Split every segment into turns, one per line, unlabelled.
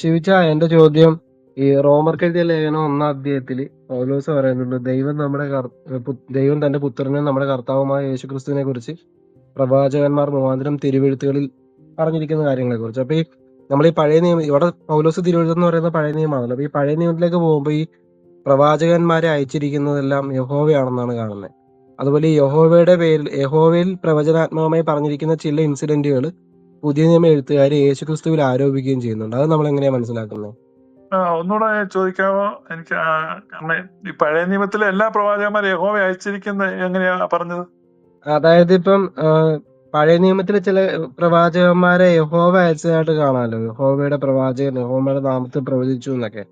ശിവിച്ച എന്റെ ചോദ്യം. ഈ റോമർക്കെഴുതിയ ലേഖനം ഒന്നാം അധ്യായത്തിൽ പൗലോസ് പറയുന്നുണ്ട് ദൈവം നമ്മുടെ ദൈവം തന്റെ പുത്രനെ നമ്മുടെ കർത്താവുമായ യേശുക്രിസ്തുവിനെ കുറിച്ച് പ്രവാചകന്മാർ മുഖാന്തരം തിരുവെഴുത്തുകളിൽ പറഞ്ഞിരിക്കുന്ന കാര്യങ്ങളെ കുറിച്ച് അപ്പൊ ഈ നമ്മൾ ഈ പഴയ നിയമം ഇവിടെ പൗലോസ് തിരുവെഴുത്ത് എന്ന് പറയുന്ന പഴയ നിയമമാണല്ലോ. അപ്പൊ ഈ പഴയ നിയമത്തിലേക്ക് പോകുമ്പോൾ ഈ പ്രവാചകന്മാരെ അയച്ചിരിക്കുന്നതെല്ലാം യഹോവയാണെന്നാണ് കാണുന്നത് അതുപോലെ യഹോവയുടെ പേരിൽ യഹോവയിൽ പ്രവചനാത്മകമായി പറഞ്ഞിരിക്കുന്ന ചില ഇൻസിഡന്റുകൾ പുതിയ നിയമ എഴുത്തുകാർ യേശുക്രിസ്തുവിൽ ആരോപിക്കുകയും ചെയ്യുന്നുണ്ട്. അത് നമ്മൾ എങ്ങനെയാ മനസ്സിലാക്കുന്നത്?
ആ ഒന്നുകൂടെ ചോദിക്കാമോ? എനിക്ക് ഈ പഴയ നിയമത്തിലെ എല്ലാ പ്രവാചകന്മാരും യഹോവ അയച്ചിരിക്കുന്ന എങ്ങനെയാ പറഞ്ഞത്?
അതായത് ഇപ്പം പഴയ നിയമത്തിലെ ചില പ്രവാചകന്മാരെ യഹോവ അയച്ചതായിട്ട് കാണാമല്ലോ. യഹോവയുടെ പ്രവാചകൻ യഹോവയുടെ നാമത്തിൽ പ്രവചിച്ചു എന്നൊക്കെ.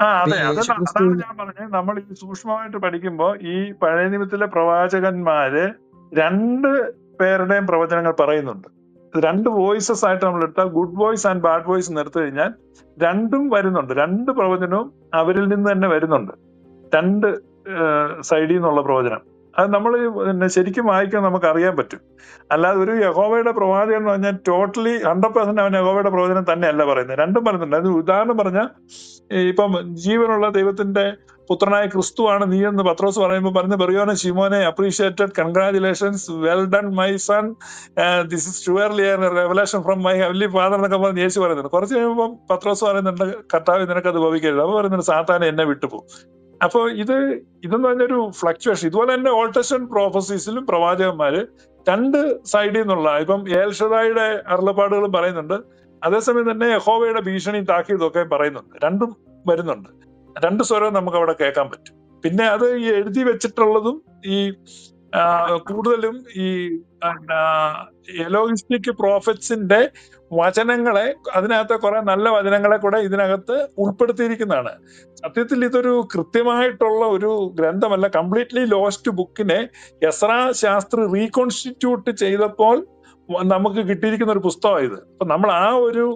ആ അതെ അതാണ് ഞാൻ പറഞ്ഞത്. നമ്മൾ ഈ സൂക്ഷ്മമായിട്ട് പഠിക്കുമ്പോ ഈ പഴയ നിയമത്തിലെ പ്രവാചകന്മാര് രണ്ട് പേരുടെയും പ്രവചനങ്ങൾ പറയുന്നുണ്ട്. രണ്ട് വോയിസസ് ആയിട്ട് നമ്മൾ എടുത്താൽ good voice and bad voice എന്ന് എടുത്തു കഴിഞ്ഞാൽ രണ്ടും വരുന്നുണ്ട്. രണ്ട് പ്രവചനവും അവരിൽ നിന്ന് തന്നെ വരുന്നുണ്ട്. രണ്ട് സൈഡിൽ നിന്നുള്ള പ്രവചനം. അത് നമ്മൾ പിന്നെ ശരിക്കും വായിക്കാൻ നമുക്ക് അറിയാൻ പറ്റും. അല്ലാതെ ഒരു യഹോവയുടെ പ്രവാചകൻ എന്ന് പറഞ്ഞാൽ ടോട്ടലി ഹൺഡ്രഡ് പെർസെന്റ് അവൻ യഹോവയുടെ പ്രവചനം തന്നെയല്ല പറയുന്നത്. രണ്ടും പറയുന്നുണ്ട് അതിന് ഉദാഹരണം പറഞ്ഞാൽ ഇപ്പം ജീവനുള്ള ദൈവത്തിന്റെ പുത്രനായ ക്രിസ്തുവാണ് നീ എന്ന് പത്രോസ് പറയുമ്പോൾ പറഞ്ഞ് ബെറിയോനെ ഷിമോനെ appreciated congratulations well done my son this is surely revelation from my heavenly father എന്നൊക്കെ പറഞ്ഞ് യേശു പറയുന്നുണ്ട്. കുറച്ച് കഴിയുമ്പോൾ പത്രോസ് പറയുന്നുണ്ട് കർത്താവ് നിനക്ക് അത് ഭവിക്കരുത്. അപ്പൊ പറയുന്നുണ്ട് സാത്താനെ എന്നെ വിട്ടുപോകും. അപ്പൊ ഇത് ഇതെന്ന് പറഞ്ഞൊരു ഫ്ലക്ച്വേഷൻ ഇതുപോലെ തന്നെ ഓൾട്ടസ്റ്റൻ പ്രോഫസീസിലും പ്രവാചകന്മാര് രണ്ട് സൈഡിൽ നിന്നുള്ള ഇപ്പം ഏൽഷദായുടെ അരുളപ്പാടുകളും പറയുന്നുണ്ട്. അതേസമയം തന്നെ യഹോവയുടെ ഭീഷണി താക്കിയതൊക്കെ പറയുന്നുണ്ട്. രണ്ടും വരുന്നുണ്ട്. രണ്ട് സ്വരവും നമുക്ക് അവിടെ കേൾക്കാൻ പറ്റും. പിന്നെ അത് ഈ എഴുതി വെച്ചിട്ടുള്ളതും ഈ കൂടുതലും ഈ എലോഗിസ്റ്റിക് പ്രോഫിറ്റ്സിന്റെ വചനങ്ങളെ അതിനകത്തെ കുറെ നല്ല വചനങ്ങളെ കൂടെ ഇതിനകത്ത് ഉൾപ്പെടുത്തിയിരിക്കുന്നതാണ്. സത്യത്തിൽ ഇതൊരു കൃത്യമായിട്ടുള്ള ഒരു ഗ്രന്ഥമല്ല. കംപ്ലീറ്റ്ലി ലോസ്റ്റ് ബുക്കിനെ യസ്രാ ശാസ്ത്രി റീകോൺസ്റ്റിറ്റ്യൂട്ട് ചെയ്തപ്പോൾ നമുക്ക് കിട്ടിയിരിക്കുന്ന ഒരു പുസ്തകമാണ് ഇത്. അപ്പൊ നമ്മൾ ആ ഒരു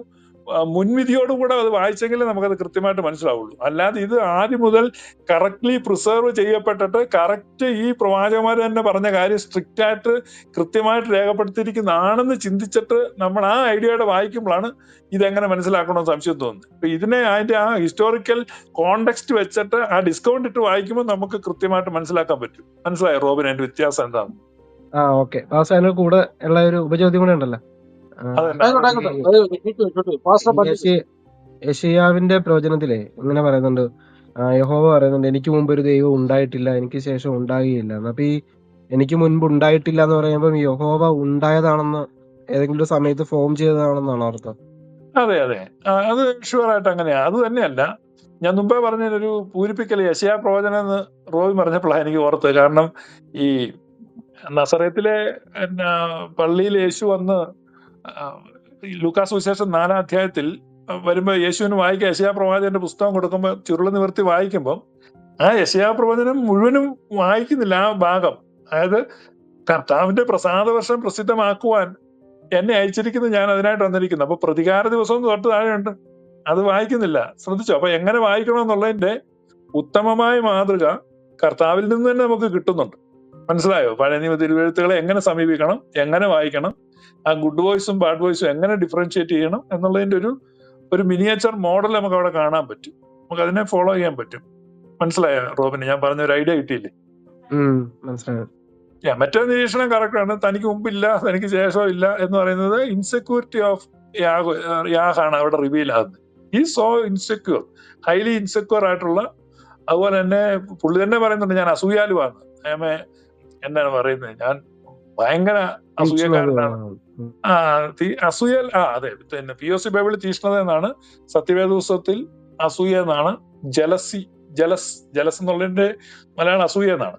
മുൻവിധിയോടുകൂടെ അത് വായിച്ചെങ്കിലേ നമുക്കത് കൃത്യമായിട്ട് മനസ്സിലാവുള്ളൂ. അല്ലാതെ ഇത് ആദ്യം മുതൽ കറക്റ്റ്ലി പ്രിസർവ് ചെയ്യപ്പെട്ടിട്ട് കറക്റ്റ് ഈ പ്രവാചകന്മാർ തന്നെ പറഞ്ഞ കാര്യം സ്ട്രിക്റ്റ് ആയിട്ട് കൃത്യമായിട്ട് രേഖപ്പെടുത്തിയിരിക്കുന്നതാണെന്ന് ചിന്തിച്ചിട്ട് നമ്മൾ ആ ഐഡിയയുടെ വായിക്കുമ്പോഴാണ് ഇതെങ്ങനെ മനസ്സിലാക്കണമെന്ന് സംശയം തോന്നുന്നത്. അപ്പൊ ഇതിനെ അതിന്റെ ആ ഹിസ്റ്റോറിക്കൽ കോണ്ടെക്സ്റ്റ് വെച്ചിട്ട് ആ ഡിസ്കൗണ്ട് ഇട്ട് വായിക്കുമ്പോൾ നമുക്ക് കൃത്യമായിട്ട് മനസ്സിലാക്കാൻ പറ്റും. മനസ്സിലായോ റോബിൻ? അതിന്റെ വ്യത്യാസം എന്താണ്
ആ ഓക്കെ. അവസാനം കൂടെ ഉള്ള ഒരു ഉപചോദ്യം കൂടെ ഉണ്ടല്ലോ.
പറഞ്ഞു
യെശയ്യാവിന്റെ പ്രവചനത്തിലെ ഇങ്ങനെ പറയുന്നുണ്ട്. യഹോവ പറയുന്നുണ്ട് എനിക്ക് മുമ്പ് ഒരു ദൈവം ഉണ്ടായിട്ടില്ല എനിക്ക് ശേഷം ഉണ്ടാകുകയില്ല. അപ്പൊ ഈ എനിക്ക് മുൻപ് ഉണ്ടായിട്ടില്ല എന്ന് പറയുമ്പോൾ യഹോവ ഉണ്ടായതാണെന്ന് ഏതെങ്കിലും ഒരു സമയത്ത് ഫോം ചെയ്തതാണെന്നാണ് അർത്ഥം?
അതെ അതെ. അത് ഷുവർ ആയിട്ട് അങ്ങനെയാ. അത് തന്നെയല്ല. ഞാൻ മുമ്പേ പറഞ്ഞൊരു പൂരിപ്പിക്കൽ യശയാ പ്രവചനം എന്ന് റോബി പറഞ്ഞപ്പോഴാണ് എനിക്ക് ഓർത്തത്. കാരണം ഈ നസറത്തിലെ എന്നാ, പള്ളിയിൽ യേശു വന്ന് ലൂക്കാസ് വിശേഷം നാലാം അധ്യായത്തിൽ വരുമ്പോൾ യേശുവിന് വായിക്കുക യശയാ പ്രവാചകന്റെ പുസ്തകം കൊടുക്കുമ്പോൾ ചുരുള നിവർത്തി വായിക്കുമ്പോൾ ആ യശയാ പ്രവചനം മുഴുവനും വായിക്കുന്നില്ല ആ ഭാഗം. അതായത് കർത്താവിന്റെ പ്രസാദ വർഷം പ്രസിദ്ധമാക്കുവാൻ എന്നെ അയച്ചിരിക്കുന്നത് ഞാൻ അതിനായിട്ട് വന്നിരിക്കുന്നു. അപ്പൊ പ്രതികാര ദിവസം തൊട്ട് താഴെയുണ്ട്. അത് വായിക്കുന്നില്ല. ശ്രദ്ധിച്ചോ? അപ്പൊ എങ്ങനെ വായിക്കണം എന്നുള്ളതിന്റെ ഉത്തമമായ മാതൃക കർത്താവിൽ നിന്ന് തന്നെ നമുക്ക് കിട്ടുന്നുണ്ട്. മനസ്സിലായോ? പഴയ നിയമ തിരുവെഴുത്തുകളെ എങ്ങനെ സമീപിക്കണം? എങ്ങനെ വായിക്കണം? ആ ഗുഡ് വോയിസും ബാഡ് വോയിസും എങ്ങനെ ഡിഫറൻഷിയേറ്റ് ചെയ്യണം എന്നുള്ളതിന്റെ ഒരു ഒരു മിനിയേച്ചർ മോഡൽ നമുക്ക് അവിടെ കാണാൻ പറ്റും. നമുക്ക് അതിനെ ഫോളോ ചെയ്യാൻ പറ്റും. മനസ്സിലായ റോബിന്? ഞാൻ പറഞ്ഞ ഒരു ഐഡിയ കിട്ടിയില്ലേ? മറ്റേ നിരീക്ഷണം കറക്റ്റ് ആണ്. തനിക്ക് മുമ്പില്ല തനിക്ക് ശേഷം ഇല്ല എന്ന് പറയുന്നത് ഇൻസെക്യൂരിറ്റി ഓഫ് യാഗാണ് അവിടെ റിവീൽ ആകുന്നത്. ഈ സോ ഇൻസെക്യൂർ ഹൈലി ഇൻസെക്യൂർ ആയിട്ടുള്ള അതുപോലെ തന്നെ പുള്ളി തന്നെ പറയുന്നുണ്ട് ഞാൻ അസൂയാലുവാണ്. ഏമേ എന്നാണ് പറയുന്നത്? ഞാൻ ഭയങ്കര അസൂയക്കാരനാണ്. ആ അസൂയ ആ അതെ പിന്നെ പി ഒ സി ബൈബിളിൽ തീഷ്ണത എന്നാണ് സത്യവേദ പുസ്തകത്തിൽ അസൂയ എന്നാണ് ജലസി ജലസ് ജലസ് എന്നുള്ളതിന്റെ മലയാളം അസൂയ എന്നാണ്.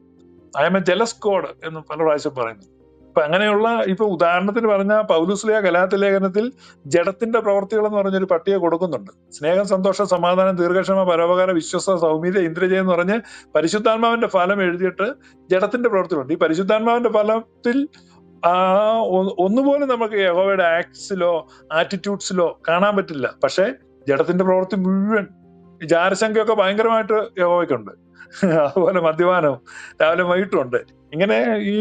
I am a jealous God എന്ന് പല പ്രാവശ്യം പറയുന്നു. അപ്പൊ അങ്ങനെയുള്ള ഇപ്പൊ ഉദാഹരണത്തിന് പറഞ്ഞ പൗലുസ്ലിയ കലാത്ത ലേഖനത്തിൽ ജഡത്തിന്റെ പ്രവർത്തികൾ എന്ന് പറഞ്ഞൊരു പട്ടിക കൊടുക്കുന്നുണ്ട്. സ്നേഹം സന്തോഷം സമാധാനം ദീർഘക്ഷമ പരോപകാര വിശ്വസ സൗമ്യത ഇന്ദ്രജയം എന്ന് പറഞ്ഞ് പരിശുദ്ധാത്മാവിന്റെ ഫലം എഴുതിയിട്ട് ജഡത്തിന്റെ പ്രവർത്തികളുണ്ട്. ഈ പരിശുദ്ധാത്മാവിന്റെ ഫലത്തിൽ ആ ഒന്നുപോലെ നമുക്ക് യഹോവയുടെ ആക്ട്സിലോ ആറ്റിറ്റ്യൂഡ്സിലോ കാണാൻ പറ്റില്ല. പക്ഷെ ജഡത്തിന്റെ പ്രവൃത്തി മുഴുവൻ ജാരസംഖ്യയൊക്കെ ഭയങ്കരമായിട്ട് യഹോവയ്ക്കുണ്ട്. അതുപോലെ മദ്യപാനവും രാവിലെ വൈകിട്ടുണ്ട് ഇങ്ങനെ ഈ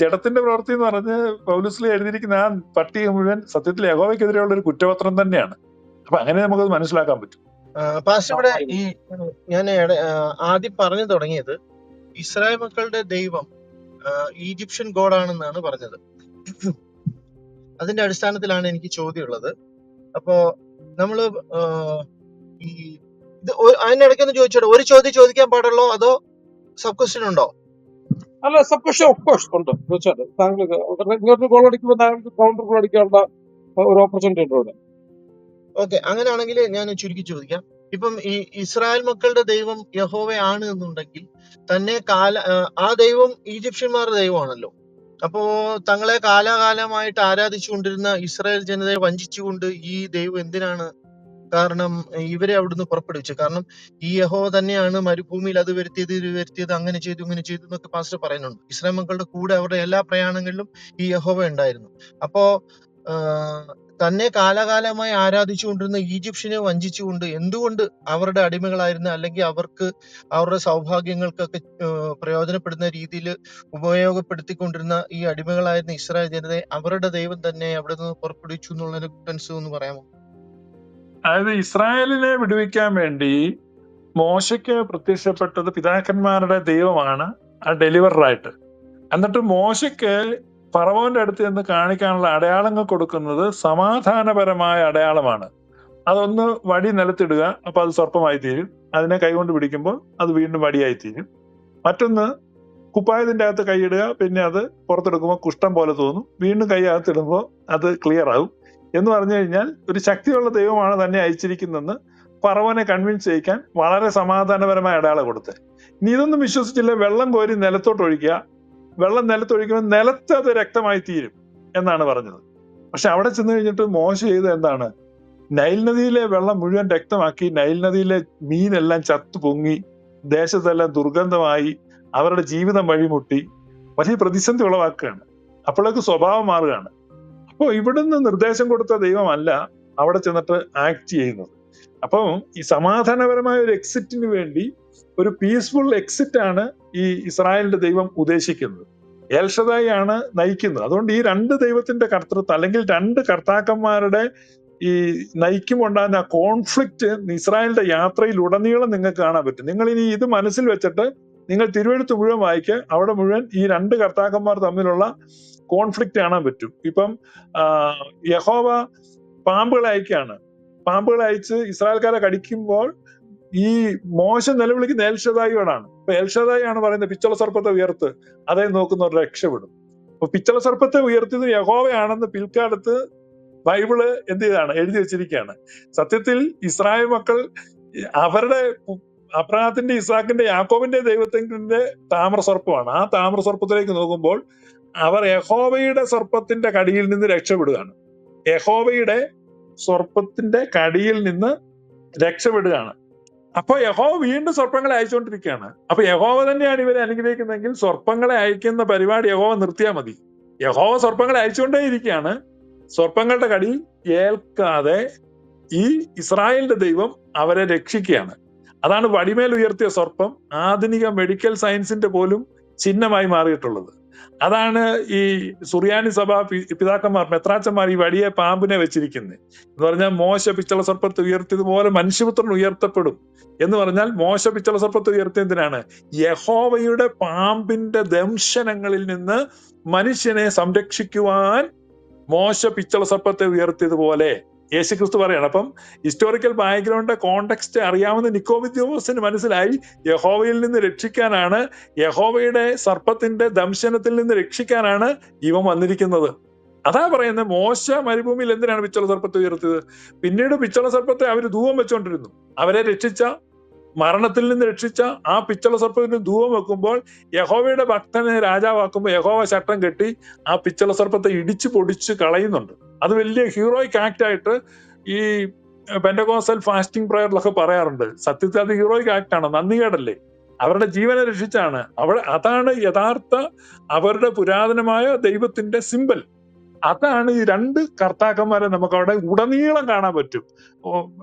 ജഡത്തിന്റെ പ്രവൃത്തി എന്ന് പറഞ്ഞ് പൗലുസ്ലി എഴുതിയിരിക്കുന്ന ആ പട്ടിക മുഴുവൻ സത്യത്തിൽ യഹോവയ്ക്കെതിരെയുള്ള ഒരു കുറ്റപത്രം തന്നെയാണ്. അപ്പൊ അങ്ങനെ നമുക്കത് മനസ്സിലാക്കാൻ പറ്റും.
പാസ്റ്റർ ഇവിടെ ഈ ഞാൻ ആദ്യം പറഞ്ഞു തുടങ്ങിയത് ഇസ്രായേൽ മക്കളുടെ ദൈവം ഈജിപ്ഷ്യൻ ഗോഡാണെന്നാണ് പറഞ്ഞത്. അതിന്റെ അടിസ്ഥാനത്തിലാണ് എനിക്ക് ചോദ്യമുള്ളത്. അപ്പോ നമ്മൾ ഈ ഇത് അതിനിടയ്ക്കൊന്ന് അതിനിടയ്ക്ക് ചോദിച്ചോട്ടെ? ഒരു ചോദ്യം ചോദിക്കാൻ പാടുള്ളോ? അതോ സബ് ക്വസ്റ്റ്യൻ ഉണ്ടോ?
അല്ല സബ് ക്വസ്റ്റ്യൻ ഓഫ് ഉണ്ട്. തീർച്ചയായിട്ടും. താങ്കൾക്ക് ഇങ്ങോട്ട് ഗോൾ അടിക്കുമ്പോൾ താങ്കൾക്ക് കൗണ്ടർ ഗോൾ അടിക്കാനുള്ള ഒരു ഓപ്പർച്യൂണിറ്റി ഉണ്ട് ഇവിടെ
ഓക്കെ അങ്ങനെയാണെങ്കിൽ ഞാൻ ചുരുക്കി ചോദിക്കാം. ഇപ്പം ഈ ഇസ്രായേൽ മക്കളുടെ ദൈവം യഹോവയാണ് എന്നുണ്ടെങ്കിൽ തന്നെ കാല ആ ദൈവം ഈജിപ്ഷ്യന്മാരുടെ ദൈവമാണല്ലോ. അപ്പോ തങ്ങളെ കാലാകാലമായിട്ട് ആരാധിച്ചുകൊണ്ടിരുന്ന ഇസ്രായേൽ ജനതയെ വഞ്ചിച്ചുകൊണ്ട് ഈ ദൈവം എന്തിനാണ് കാരണം ഇവരെ അവിടുന്ന് പുറപ്പെടുവിച്ചു. കാരണം ഈ യഹോ തന്നെയാണ് മരുഭൂമിയിൽ അത് വരുത്തിയത് ഇത് വരുത്തിയത് അങ്ങനെ ചെയ്തു ഇങ്ങനെ ചെയ്തു എന്നൊക്കെ പാസ്റ്റർ പറയുന്നുണ്ട്. ഇസ്ലാം മക്കളുടെ കൂടെ അവരുടെ എല്ലാ പ്രയാണങ്ങളിലും ഈ യഹോവ ഉണ്ടായിരുന്നു. അപ്പോ തന്നെ കാലകാലമായി ആരാധിച്ചുകൊണ്ടിരുന്ന ഈജിപ്ഷ്യനെ വഞ്ചിച്ചുകൊണ്ട് എന്തുകൊണ്ട് അവരുടെ അടിമകളായിരുന്ന അല്ലെങ്കിൽ അവർക്ക് അവരുടെ സൗഭാഗ്യങ്ങൾക്കൊക്കെ പ്രയോജനപ്പെടുന്ന രീതിയിൽ ഉപയോഗപ്പെടുത്തിക്കൊണ്ടിരുന്ന ഈ അടിമകളായിരുന്ന ഇസ്രായേൽ ജനതയെ അവരുടെ ദൈവം തന്നെ അവിടെ നിന്ന് പുറപ്പെടുവിച്ചു എന്നുള്ളതിന് ഡിഫറൻസ് എന്ന് പറയാമോ?
അതായത് ഇസ്രായേലിനെ വിടുവിക്കാൻ വേണ്ടി മോശയ്ക്ക് പ്രത്യക്ഷപ്പെട്ടത് പിതാക്കന്മാരുടെ ദൈവമാണ് ആ ഡെലിവറായിട്ട് എന്നിട്ട് മോശയ്ക്ക് ഫറവോന്റെ അടുത്ത് നിന്ന് കാണിക്കാനുള്ള അടയാളങ്ങൾ കൊടുക്കുന്നത് സമാധാനപരമായ അടയാളമാണ്. അതൊന്ന് വടി നിലത്തിടുക അപ്പൊ അത് സർപ്പമായി തീരും. അതിനെ കൈകൊണ്ട് പിടിക്കുമ്പോൾ അത് വീണ്ടും വടിയായി തീരും. മറ്റൊന്ന് കുപ്പായത്തിന്റെ അകത്ത് കൈയിടുക പിന്നെ അത് പുറത്തെടുക്കുമ്പോൾ കുഷ്ഠം പോലെ തോന്നും. വീണ്ടും കൈ അകത്തിടുമ്പോൾ അത് ക്ലിയർ ആവും. എന്ന് പറഞ്ഞു കഴിഞ്ഞാൽ ഒരു ശക്തിയുള്ള ദൈവമാണ് തന്നെ അയച്ചിരിക്കുന്നതെന്ന് പറവനെ കൺവിൻസ് ചെയ്യിക്കാൻ വളരെ സമാധാനപരമായ അടയാളം കൊടുത്ത്. ഇനി ഇതൊന്നും വിശ്വസിച്ചില്ല. വെള്ളം കോരി നിലത്തോട്ട് ഒഴിക്കുക. വെള്ളം നിലത്തൊഴിക്കുമ്പോൾ നിലത്ത് അത് രക്തമായി തീരും എന്നാണ് പറഞ്ഞത്. പക്ഷെ അവിടെ ചെന്ന് കഴിഞ്ഞിട്ട് മോശം ചെയ്ത് എന്താണ്? നൈൽ നദിയിലെ വെള്ളം മുഴുവൻ രക്തമാക്കി നൈൽ നദിയിലെ മീനെല്ലാം ചത്തു പൊങ്ങി ദേശത്തെല്ലാം ദുർഗന്ധമായി അവരുടെ ജീവിതം വഴിമുട്ടി വലിയ പ്രതിസന്ധി ഉളവാക്കുകയാണ്. അപ്പോഴേക്ക് സ്വഭാവം മാറുകയാണ്. അപ്പോൾ ഇവിടുന്ന് നിർദ്ദേശം കൊടുത്ത ദൈവമല്ല അവിടെ ചെന്നിട്ട് ആക്ട് ചെയ്യുന്നത്. അപ്പം ഈ സമാധാനപരമായ ഒരു എക്സിറ്റിന് വേണ്ടി ഒരു പീസ്ഫുൾ എക്സിറ്റ് ആണ് ഈ ഇസ്രായേലിന്റെ ദൈവം ഉദ്ദേശിക്കുന്നത്. ഏൽഷതായി ആണ് നയിക്കുന്നത്. അതുകൊണ്ട് ഈ രണ്ട് ദൈവത്തിന്റെ കർത്തൃത്വം അല്ലെങ്കിൽ രണ്ട് കർത്താക്കന്മാരുടെ ഈ നയിക്കുമുണ്ടാകുന്ന കോൺഫ്ലിക്റ്റ് ഇസ്രായേലിന്റെ യാത്രയിൽ ഉടനീളം നിങ്ങൾക്ക് കാണാൻ പറ്റും. നിങ്ങൾ ഇനി ഇത് മനസ്സിൽ വെച്ചിട്ട് നിങ്ങൾ തിരുവഴുത്ത് മുഴുവൻ വായിക്കുക. അവിടെ മുഴുവൻ ഈ രണ്ട് കർത്താക്കന്മാർ തമ്മിലുള്ള കോൺഫ്ലിക്റ്റ് കാണാൻ പറ്റും. ഇപ്പം യഹോവ പാമ്പുകളെ അയക്കുകയാണ്. പാമ്പുകളെ അയച്ച് ഇസ്രായേൽക്കാരെ കടിക്കുമ്പോൾ ഈ മോശം നിലവിളിക്കുന്ന എൽഷദായിയോടാണ് അപ്പൊ എൽഷദായി ആണ് പറയുന്നത് പിച്ചള സർപ്പത്തെ ഉയർത്ത് അതേ നോക്കുന്നവർ രക്ഷപ്പെടും. അപ്പൊ പിച്ചള സർപ്പത്തെ ഉയർത്തിയത് യഹോവയാണെന്ന് പിൽക്കാലത്ത് ബൈബിൾ എന്ത് ചെയ്താണ്? എഴുതി വെച്ചിരിക്കുകയാണ്. സത്യത്തിൽ ഇസ്രായേൽ മക്കൾ അവരുടെ അബ്രഹാത്തിന്റെ ഇസാക്കിന്റെ യാക്കോബിന്റെ ദൈവത്തിന്റെ താമ്ര സർപ്പമാണ് ആ താമ്ര സർപ്പത്തിലേക്ക് നോക്കുമ്പോൾ അവർ യഹോവയുടെ സർപ്പത്തിന്റെ കടിയിൽ നിന്ന് രക്ഷപ്പെടുകയാണ്. യഹോവയുടെ സർപ്പത്തിന്റെ കടിയിൽ നിന്ന് രക്ഷപ്പെടുകയാണ്. അപ്പൊ യഹോവ വീണ്ടും സർപ്പങ്ങളെ അയച്ചുകൊണ്ടിരിക്കുകയാണ്. അപ്പൊ യഹോവ തന്നെയാണ് ഇവരെ അനുഗ്രഹിക്കുന്നതെങ്കിൽ സർപ്പങ്ങളെ അയക്കുന്ന പരിപാടി യഹോവ നിർത്തിയാൽ മതി. യഹോവ സർപ്പങ്ങളെ അയച്ചുകൊണ്ടേയിരിക്കുകയാണ്. സർപ്പങ്ങളുടെ കടി ഏൽക്കാതെ ഈ ഇസ്രായേലിന്റെ ദൈവം അവരെ രക്ഷിക്കുകയാണ്. അതാണ് വടിമേൽ ഉയർത്തിയ സർപ്പം ആധുനിക മെഡിക്കൽ സയൻസിന്റെ പോലും ചിഹ്നമായി മാറിയിട്ടുള്ളത്. അതാണ് ഈ സുറിയാനി സഭ പിതാക്കന്മാർ മെത്രാച്ചന്മാർ ഈ വടിയെ പാമ്പിനെ വെച്ചിരിക്കുന്നത് എന്ന് പറഞ്ഞാൽ മോശ പിച്ചള സർപ്പത്തെ ഉയർത്തിയതുപോലെ മനുഷ്യപുത്രൻ ഉയർത്തപ്പെടും. എന്ന് പറഞ്ഞാൽ മോശ പിച്ചള സർപ്പത്തെ ഉയർത്തിയതിനാണ് യഹോവയുടെ പാമ്പിന്റെ ദംശനങ്ങളിൽ നിന്ന് മനുഷ്യനെ സംരക്ഷിക്കുവാൻ മോശ പിച്ചള സർപ്പത്തെ ഉയർത്തിയതുപോലെ യേശുക്രിസ്തു പറയാണ്. അപ്പം ഹിസ്റ്റോറിക്കൽ ബാക്ക്ഗ്രൗണ്ട് കോണ്ടെക്സ്റ്റ് അറിയാവുന്ന നിക്കോവിദ്യോസിന് മനസ്സിലായി യഹോവയിൽ നിന്ന് രക്ഷിക്കാനാണ് യഹോവയുടെ സർപ്പത്തിന്റെ ദംശനത്തിൽ നിന്ന് രക്ഷിക്കാനാണ് ഇവൻ വന്നിരിക്കുന്നത്. അതാ പറയുന്നത് മോശ മരുഭൂമിയിൽ എന്തിനാണ് പിച്ചള സർപ്പത്തെ ഉയർത്തിയത്? പിന്നീട് പിച്ചള സർപ്പത്തെ അവർ ധൂവം വെച്ചുകൊണ്ടിരുന്നു അവരെ രക്ഷിച്ച മരണത്തിൽ നിന്ന് രക്ഷിച്ച ആ പിച്ചള സർപ്പത്തിന് ധൂവം വെക്കുമ്പോൾ യഹോവയുടെ ഭക്തനെ രാജാവാക്കുമ്പോൾ യഹോവ ചട്ടം കെട്ടി ആ പിച്ചള സർപ്പത്തെ ഇടിച്ചു പൊടിച്ച് കളയുന്നുണ്ട്. അത് വലിയ ഹീറോയിക് ആക്ട് ആയിട്ട് ഈ പെൻഡകോസൽ ഫാസ്റ്റിംഗ് പ്രയറിലൊക്കെ പറയാറുണ്ട്. സത്യത്തിൽ അത് ഹീറോയിക് ആക്ട് ആണ്. നന്ദികേടല്ലേ അവരുടെ ജീവനെ രക്ഷിച്ചാണ്. അവിടെ അതാണ് യഥാർത്ഥ അവരുടെ പുരാതനമായ ദൈവത്തിന്റെ സിമ്പൽ അതാണ് ഈ രണ്ട് കർത്താക്കന്മാരെ നമുക്ക് അവിടെ ഉടനീളം കാണാൻ പറ്റും.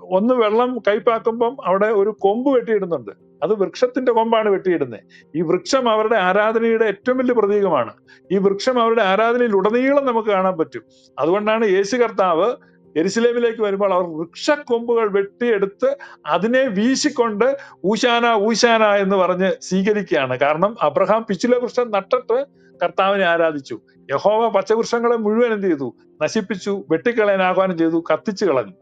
ഒന്ന് വെള്ളം കൈപ്പാക്കുമ്പം അവിടെ ഒരു കൊമ്പ് വെട്ടിയിടുന്നുണ്ട്. അത് വൃക്ഷത്തിന്റെ കൊമ്പാണ് വെട്ടിയിടുന്നത് ഈ വൃക്ഷം അവരുടെ ആരാധനയുടെ ഏറ്റവും വലിയ പ്രതീകമാണ്. ഈ വൃക്ഷം അവരുടെ ആരാധനയിൽ ഉടനീളം നമുക്ക് കാണാൻ പറ്റും. അതുകൊണ്ടാണ് യേശു കർത്താവ് എരുസലേമിലേക്ക് വരുമ്പോൾ അവർ വൃക്ഷക്കൊമ്പുകൾ വെട്ടിയെടുത്ത് അതിനെ വീശിക്കൊണ്ട് ഊശാന ഊശാന എന്ന് പറഞ്ഞ് സ്വീകരിക്കുകയാണ്. കാരണം അബ്രഹാം പിച്ചിലെ വൃക്ഷം നട്ടിട്ട് കർത്താവിനെ ആരാധിച്ചു. യഹോവ പച്ചവൃക്ഷങ്ങളെ മുഴുവൻ എന്ത് ചെയ്തു? നശിപ്പിച്ചു വെട്ടിക്കളയാൻ ആഹ്വാനം ചെയ്തു കത്തിച്ചു കളഞ്ഞു.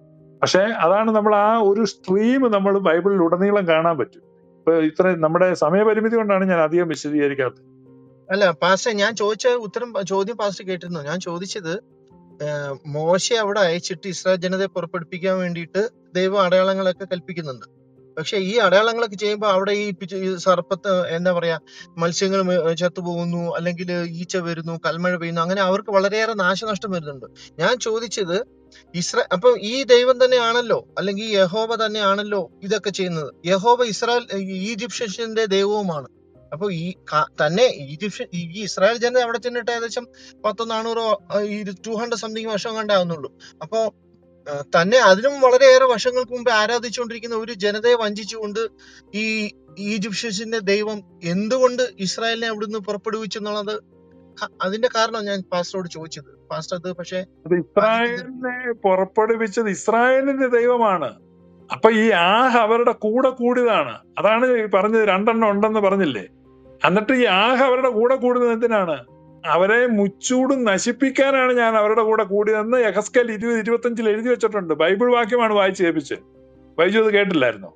പക്ഷേ അതാണ് നമ്മൾ ആ ഒരു സ്ട്രീം നമ്മൾ ബൈബിളിൽ ഉടനീളം കാണാൻ പറ്റും. ഇപ്പൊ ഇത്ര നമ്മുടെ സമയപരിമിതി കൊണ്ടാണ് ഞാൻ അധികം വിശദീകരിക്കാത്തത്.
അല്ല പാസ്റ്റർ ഞാൻ ചോദിച്ച ഉത്തരം ചോദ്യം പാസ്റ്റർ കേട്ടിരുന്നു. ഞാൻ ചോദിച്ചത് മോശെ അവിടെ അയച്ചിട്ട് ഇസ്രായേൽ ജനതയെ പുറപ്പെടുപ്പിക്കാൻ വേണ്ടിയിട്ട് ദൈവം അടയാളങ്ങളൊക്കെ കൽപ്പിക്കുന്നുണ്ട്. പക്ഷെ ഈ അടയാളങ്ങളൊക്കെ ചെയ്യുമ്പോൾ അവിടെ ഈ സർപ്പത്ത് എന്താ പറയാ മത്സ്യങ്ങൾ ചത്തുപോകുന്നു അല്ലെങ്കിൽ ഈച്ച വരുന്നു കൽമഴ പെയ്യുന്നു അങ്ങനെ അവർക്ക് വളരെയേറെ നാശനഷ്ടം വരുന്നുണ്ട്. ഞാൻ ചോദിച്ചത് ഇസ്ര അപ്പൊ ഈ ദൈവം തന്നെയാണല്ലോ അല്ലെങ്കിൽ ഈ യഹോവ തന്നെയാണല്ലോ ഇതൊക്കെ ചെയ്യുന്നത്. യഹോബ ഇസ്രായേൽ ഈജിപ്ഷ്യന്റെ ദൈവവുമാണ്. അപ്പൊ ഈ തന്നെ ഈജിപ്ഷ്യൻ ഈ ഇസ്രായേൽ ജനത അവിടെ ചെന്നിട്ട് ഏകദേശം പത്തോ നാനൂറോ ടു ഹൺഡ്രഡ് സംതിങ് വർഷം കണ്ടാവുന്നുള്ളൂ അപ്പൊ ആ, തന്നെ അതിനും വളരെയേറെ വർഷങ്ങൾക്ക് മുമ്പ് ആരാധിച്ചുകൊണ്ടിരിക്കുന്ന ഒരു ജനതയെ വഞ്ചിച്ചുകൊണ്ട് ഈ ഈജിപ്ഷ്യൻസിന്റെ ദൈവം എന്തുകൊണ്ട് ഇസ്രായേലിനെ അവിടുന്ന് പുറപ്പെടുവിച്ചു എന്നുള്ളത് അതിന്റെ കാരണം ഞാൻ പാസ്റ്ററോട് ചോദിച്ചത്. പാസ്റ്റർ അത് പക്ഷെ
ഇസ്രായേലിനെ പുറപ്പെടുവിച്ചത് ഇസ്രായേലിന്റെ ദൈവമാണ്. അപ്പൊ ഈ ആഹ് അവരുടെ കൂടെ കൂടിയതാണ്. അതാണ് പറഞ്ഞത് രണ്ടെണ്ണം ഉണ്ടെന്ന് പറഞ്ഞില്ലേ? എന്നിട്ട് ആഹ് അവരുടെ കൂടെ കൂടുന്നത് എന്തിനാണ്? അവരെ മുച്ചൂടും നശിപ്പിക്കാനാണ് ഞാൻ അവരുടെ കൂടെ കൂടിയതെന്ന് യഹസ്കൽ ഇരുപത് ഇരുപത്തഞ്ചിൽ എഴുതി വെച്ചിട്ടുണ്ട്. ബൈബിൾ വാക്യമാണ് വായിച്ച് കേൾപ്പിച്ചത്. ബൈജു അത് കേട്ടില്ലായിരുന്നോ?